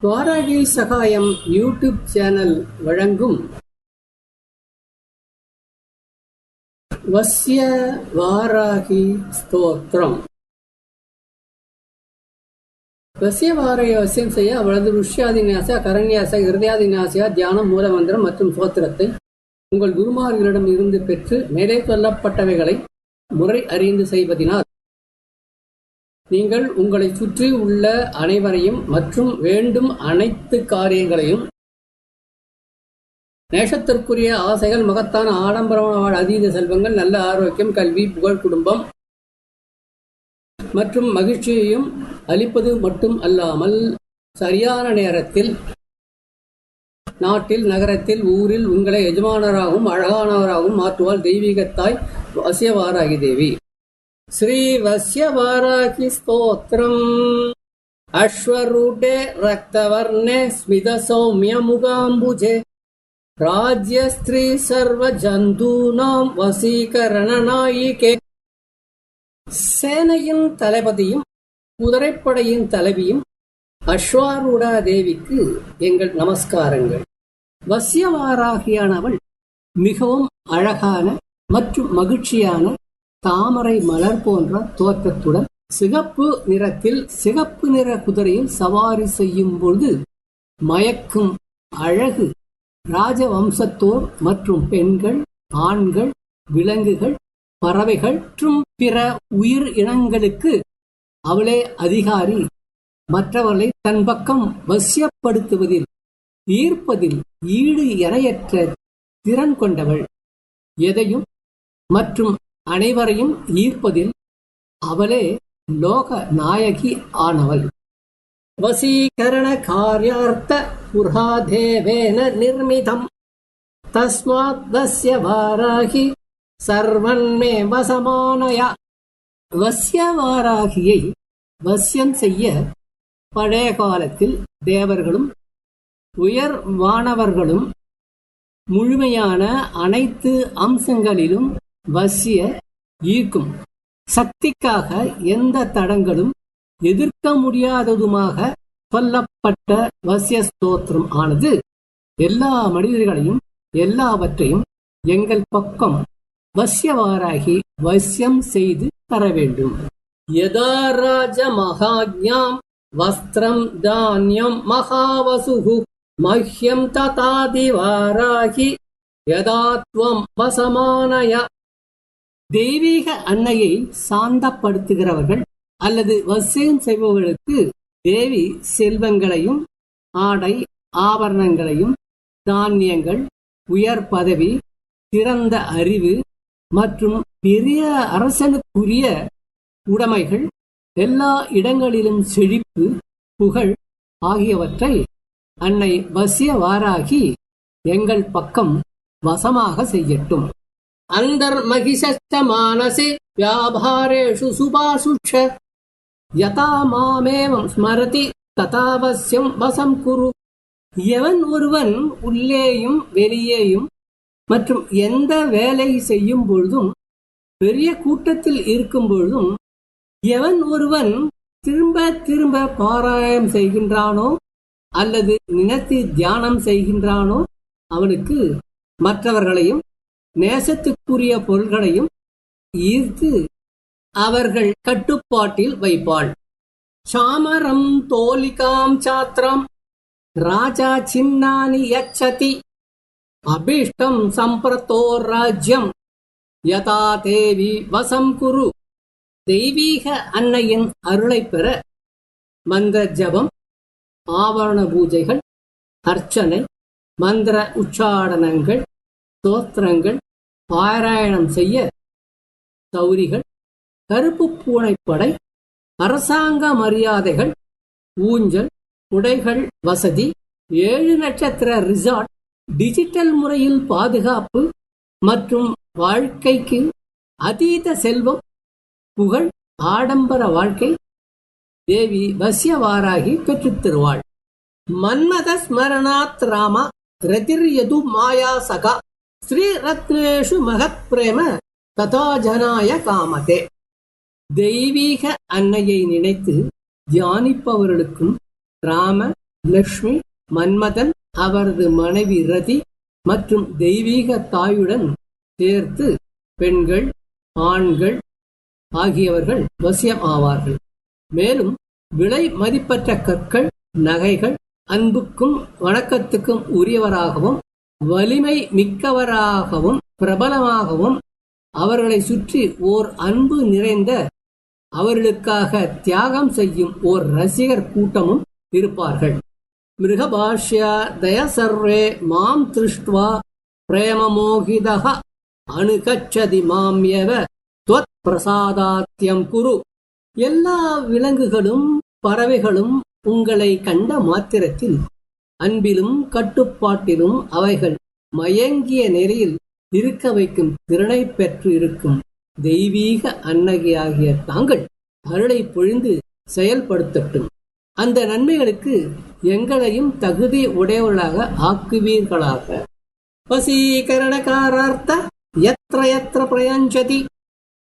வாராகி சகாயம் YouTube channel வழங்கும் வஸ்ய வாராகி ஸ்தோத்திரம். வசிய வாராகி வசியம் செய்ய அவளது ருஷ்யாதிநியாச கரண்யாச இருதயாதிநியாசியா தியானம் மூலமந்திரம் மற்றும் சோத்திரத்தை உங்கள் குருமார்களிடம் இருந்து பெற்று மேலே சொல்லப்பட்டவைகளை முறை அறிந்து செய்வதினால் நீங்கள் உங்களை சுற்றி உள்ள அனைவரையும் மற்றும் வேண்டும் அனைத்து காரியங்களையும் நேசத்திற்குரிய ஆசைகள் மகத்தான ஆடம்பரமான அதீத செல்வங்கள் நல்ல ஆரோக்கியம் கல்வி புகழ் குடும்பம் மற்றும் மகிழ்ச்சியையும் அளிப்பது மட்டும் அல்லாமல் சரியான நேரத்தில் நாட்டில் நகரத்தில் ஊரில் உங்களை எஜமானராகவும் அழகானவராகவும் மாற்றுவாள் தெய்வீகத்தாய் வசியவாராகி தேவி श्रीवस्यवाराहि स्तोत्रम् अश्वरूढे रक्तवर्णे स्मितसौम्यमुगाम्बुजे राज्यस्त्री सर्वजन्तूनाम् வசீகரணநாயிகே சேனையின் தளபதியும் குதிரைப்படையின் தலைவியும் அஸ்வாரூடா தேவிக்கு எங்கள் நமஸ்காரங்கள் வசியவாராகியானவள் மிகவும் அழகான மற்றும் மகிழ்ச்சியான தாமரை மலர் போன்ற தோற்றத்துடன் சிகப்பு நிறத்தில் சிகப்பு நிற குதிரையில் சவாரி செய்யும் பொழுது மயக்கும் அழகு. ராஜவம்சத்தோர் மற்றும் பெண்கள் ஆண்கள் விலங்குகள் பறவைகள் மற்றும் பிற உயிர் இனங்களுக்கு அவளே அதிகாரி. மற்றவர்களை தன் பக்கம் வசியப்படுத்துவதில் ஈர்ப்பதில் ஈடு இணையற்ற திறன் கொண்டவள். எதையும் மற்றும் அனைவரையும் ஈர்ப்பதில் அவளே லோக நாயகி ஆனவள். வசீகரண காரியார்த்த புராதேவேன நிர்மிதம். தஸ்மாத் தஸ்ய வாராகி சர்வன்மே வசமானயா. வசிய வாராகியை வசியம் செய்ய பழைய காலத்தில் தேவர்களும் உயர் வானவர்களும் முழுமையான அனைத்து அம்சங்களிலும் வசிய ஈர்க்கும். சக்திக்காக எந்த தடங்களும் எதிர்க்க முடியாததுமாக சொல்லப்பட்ட வசிய ஸ்தோத்திரம் ஆனது எல்லா மனிதர்களையும் எல்லாவற்றையும் எங்கள் பக்கம் வசியவாராகி வசியம் செய்து தர வேண்டும். யதாராஜ மகாஜாம் வஸ்திரம் தானியம் மகாவசுகு மஹ்யம் ததாதிவாராகி யதாத்வம் வசமானய தெய்வீக அன்னையை சாந்தப்படுத்துகிறவர்கள் அல்லது வசியம் செய்பவர்களுக்கு தேவி செல்வங்களையும் ஆடை ஆபரணங்களையும் தானியங்கள் உயர் பதவி சிறந்த அறிவு மற்றும் பெரிய அரசனுக்குரிய உடைமைகள் எல்லா இடங்களிலும் செழிப்பு புகழ் ஆகியவற்றை அன்னை வசிய வாராகி எங்கள் பக்கம் வசமாக செய்யட்டும். அந்தர்மகிஷச்ச மானசே வியாபாரேஷு च யதா மாமேவம் ஸ்மரதி ததாவசியம் வசம் குரு. எவன் ஒருவன் உள்ளேயும் வெளியேயும் மற்றும் எந்த வேலை செய்யும் பொழுதும் பெரிய கூட்டத்தில் இருக்கும் பொழுதும் எவன் ஒருவன் திரும்ப திரும்ப பாராயணம் செய்கின்றானோ அல்லது நினைத்து தியானம் செய்கின்றானோ அவனுக்கு மற்றவர்களையும் நேசத்துக்குரிய பொருள்களையும் ஈர்த்து அவர்கள் கட்டுப்பாட்டில் வைப்பாள். சாமரம் தோலிகாம் சாத்திரம் ராஜா சின்னானி யச்சதி அபீஷ்டம் சம்பிரத்தோ ராஜ்யம் யதா தேவி வசம் குரு. தெய்வீக அன்னையின் அருளை பெற மந்திர ஜபம் ஆவரண பூஜைகள் அர்ச்சனை மந்திர உச்சாடனங்கள் ஸ்தோத்திரங்கள் பாராயணம் செய்ய சௌரிகள் கருப்பு பூனைப்படை அரசாங்க மரியாதைகள் ஊஞ்சல் உடைகள் வசதி ஏழு நட்சத்திர ரிசார்ட் டிஜிட்டல் முறையில் பாதுகாப்பு மற்றும் வாழ்க்கைக்கு அதீத செல்வம் புகழ் ஆடம்பர வாழ்க்கை தேவி வசியவாராகி பெற்றுத் மன்மத ஸ்மரணாத் ராமா ரதிர்யது மாயா சகா. ஸ்ரீரத்னேஷு மகத் பிரேம ததாஜனாய காமதே. தெய்வீக அன்னையை நினைத்து தியானிப்பவர்களுக்கும் ராம லக்ஷ்மி மன்மதன் அவரது மனைவி ரதி மற்றும் தெய்வீக தாயுடன் சேர்த்து பெண்கள் ஆண்கள் ஆகியவர்கள் வசியம் ஆவார்கள். மேலும் விலை மதிப்பற்ற கற்கள் நகைகள் அன்புக்கும் வணக்கத்துக்கும் உரியவராகவும் வலிமை மிக்கவராகவும் பிரபலமாகவும் அவர்களை சுற்றி ஓர் அன்பு நிறைந்த அவர்களுக்காக தியாகம் செய்யும் ஓர் ரசிகர் கூட்டமும் இருப்பார்கள். மிருகபாஷ்யா தய சர்வே மாம் திருஷ்டுவா பிரேமமோகிதக அணுகச்சதி மாம்யவ துவத் பிரசாதாத்தியம் குரு. எல்லா விலங்குகளும் பறவைகளும் உங்களை கண்ட மாத்திரத்தில் அன்பிலும் கட்டுப்பாட்டிலும் அவைகள் மயங்கிய நிலையில் இருக்க வைக்கும் திறனை பெற்று இருக்கும். தெய்வீக அன்னகியாகிய தாங்கள் அருளை பொழிந்து செயல்படுத்தட்டும். அந்த நன்மைகளுக்கு எங்களையும் தகுதி உடையவர்களாக ஆக்குவீர்களாக. வசீகரணகாரார்த்த எத்திர எத்திர பிரயஞ்சதி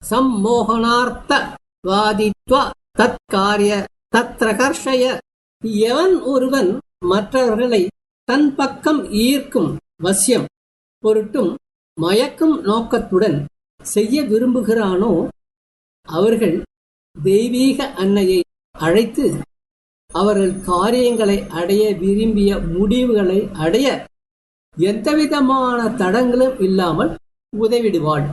சம்மோகனார்த்த வாதித்வா தற்காரிய தத்ர எவன் ஒருவன் மற்றவர்களை தன் பக்கம் ஈர்க்கும் வசியம் பொருட்டும் மயக்கும் நோக்கத்துடன் செய்ய விரும்புகிறானோ அவர்கள் தெய்வீக அன்னையை அழைத்து அவர்கள் காரியங்களை அடைய விரும்பிய முடிவுகளை அடைய எந்தவிதமான தடங்களும் இல்லாமல் உதவிடுவாள்.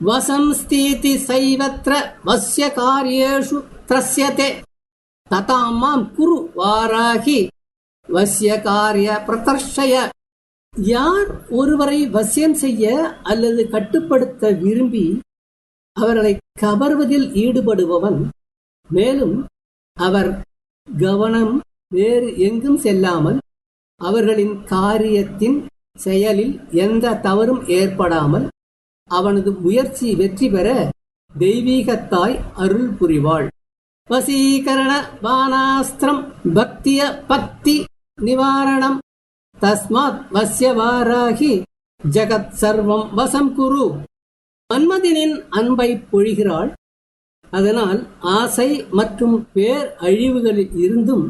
வசம்ஸ்தீதி சைவத்ர வசிய காரியேஷு திரஸ்யதே. ததாமாம் குரு வாராகி வசிய காரிய பிரதர்ஷய. யார் ஒருவரை வசியம் செய்ய அல்லது கட்டுப்படுத்த விரும்பி அவர்களை கவர்வதில் ஈடுபடுபவன் மேலும் அவர் கவனம் வேறு எங்கும் செல்லாமல் அவர்களின் காரியத்தின் செயலில் எந்த தவறும் ஏற்படாமல் அவனது முயற்சி வெற்றி பெற தெய்வீகத்தாய் அருள் புரிவாள். வசீகரண பானாஸ்திரம் பக்திய பக்தி நிவாரணம் தஸ்மாத் வசிய வாராகி ஜகத் சர்வம் வசம் குரு மன்மதினின் அன்பை பொழிகிறாள்। அதனால் ஆசை மற்றும் பேர் அழிவுகளில் இருந்தும்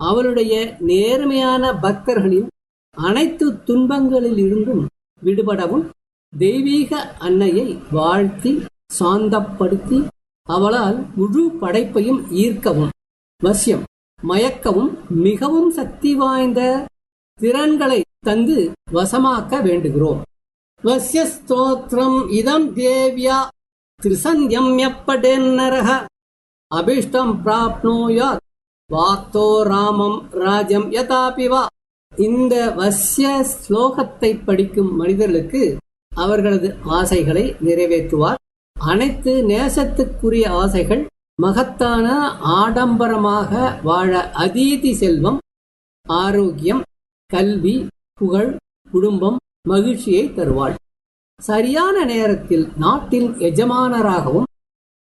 அவளுடைய நேர்மையான பக்தர்களின் அனைத்து துன்பங்களில் இருந்தும் விடுபடவும் தெய்வீக அன்னையை வாழ்த்தி சாந்தப்படுத்தி அவளால் முழு படைப்பையும் ஈர்க்கவும். வசியம். மயக்கவும் மிகவும் சக்தி வாய்ந்த திறன்களை தந்து வசமாக்க வேண்டுகிறோம். வசிய ஸ்தோத்திரம் இதம் தேவ்யா திரிசந்தியம்யப்படேன்னரக அபிஷ்டம் பிராப்னோயாத் வாக்தோ ராமம் ராஜம் யதாபிவா இந்த வசிய ஸ்லோகத்தை படிக்கும் மனிதர்களுக்கு அவர்களது ஆசைகளை நிறைவேற்றுவார். அனைத்து நேசத்துக்குரிய ஆசைகள் மகத்தான ஆடம்பரமாக வாழ அதீதி செல்வம் ஆரோக்கியம் கல்வி புகழ் குடும்பம் மகிழ்ச்சியை தருவாள். சரியான நேரத்தில் நாட்டின் எஜமானராகவும்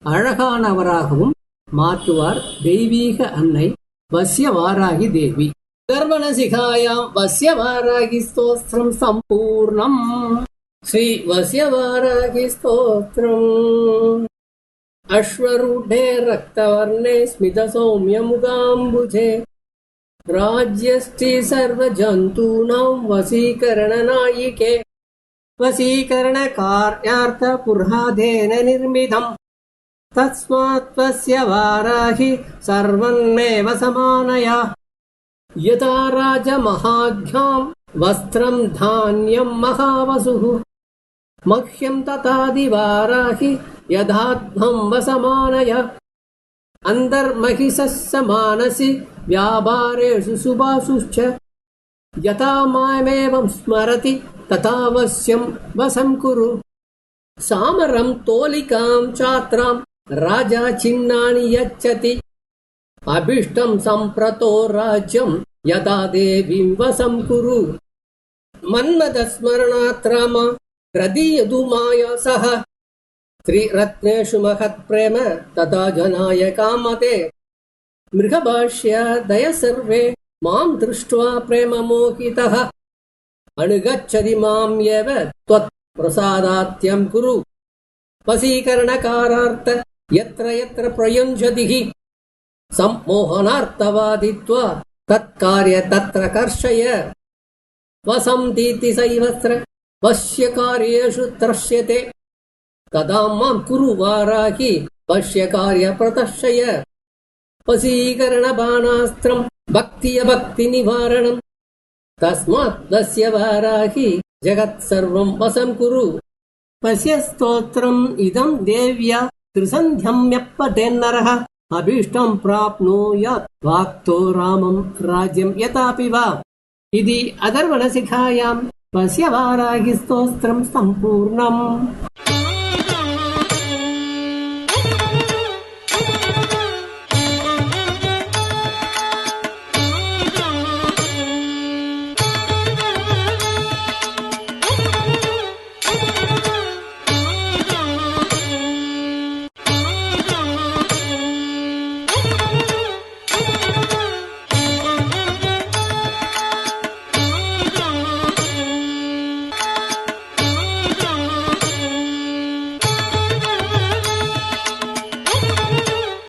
அழகானவராகவும் மாற்றுவார் தெய்வீக அன்னை வசியவாராகி தேவி. கர்வணசிகாயாம் வசியவாராகி ஸ்தோத்திரம் சம்பூர்ணம். ஸ்ரீ வசியவாராகி ஸ்தோத்திரம். अश्वरूढे रक्तवर्णे स्मितसौम्यमुगाम्बुजे। राज्यस्ति सर्वजन्तूनां वशीकरणनायिके वशीकरणकार्यार्थपुर्हादेन निर्मितम् तस्मात् त्वस्य वाराहि सर्वन्मेव समानया। यथा राजमहाघ्याम् वस्त्रम् धान्यम् महावसुः मह्यम् तथादिवाराहि यथात्मम् वसमानय। अन्तर्महिषस्समानसि व्यापारेषु सुभासुश्च यथा मायमेव स्मरति तथावश्यम् वसम् कुरु। सामरम् तोलिकाम् चात्राम् राजा चिह्नानि यच्छति। अभीष्टम् सम्प्रतो राज्यम् यदा देवीम् वसम् कुरु। मन्मदस्मरणात् राम। प्रदीयतु माया सह त्रिरत्नेषु महत्प्रेम तथा जनाय कामते मृगभाष्या दय सर्वे माम् दृष्ट्वा प्रेममोहितः अनुगच्छति माम्येव त्वत्प्रसादात्यम् कुरु वशीकरणकारार्थ यत्र यत्र प्रयुञ्जतिः सम्मोहनार्थवादित्वा तत्कार्य तत्र कर्षय वसन्तीति सैवस्त्र पश्य कार्येषु दर्श्यते तदा माम् कुरु वाराहि पश्य कार्य प्रदर्शय वशीकरणबाणास्त्रम् तस्मात् दस्य वाराहि जगत् सर्वम् कुरु। कुरु पश्यस्तोत्रम् इदम् देव्या त्रिसन्ध्यम्यप्पटेन्नरः अभीष्टम् प्राप्नुयात् वाक्तो रामम् राज्यम् यथापि वा। इति अधर्वणशिखायाम्। పశ్యవారాహి స్తోత్రం సంపూర్ణం.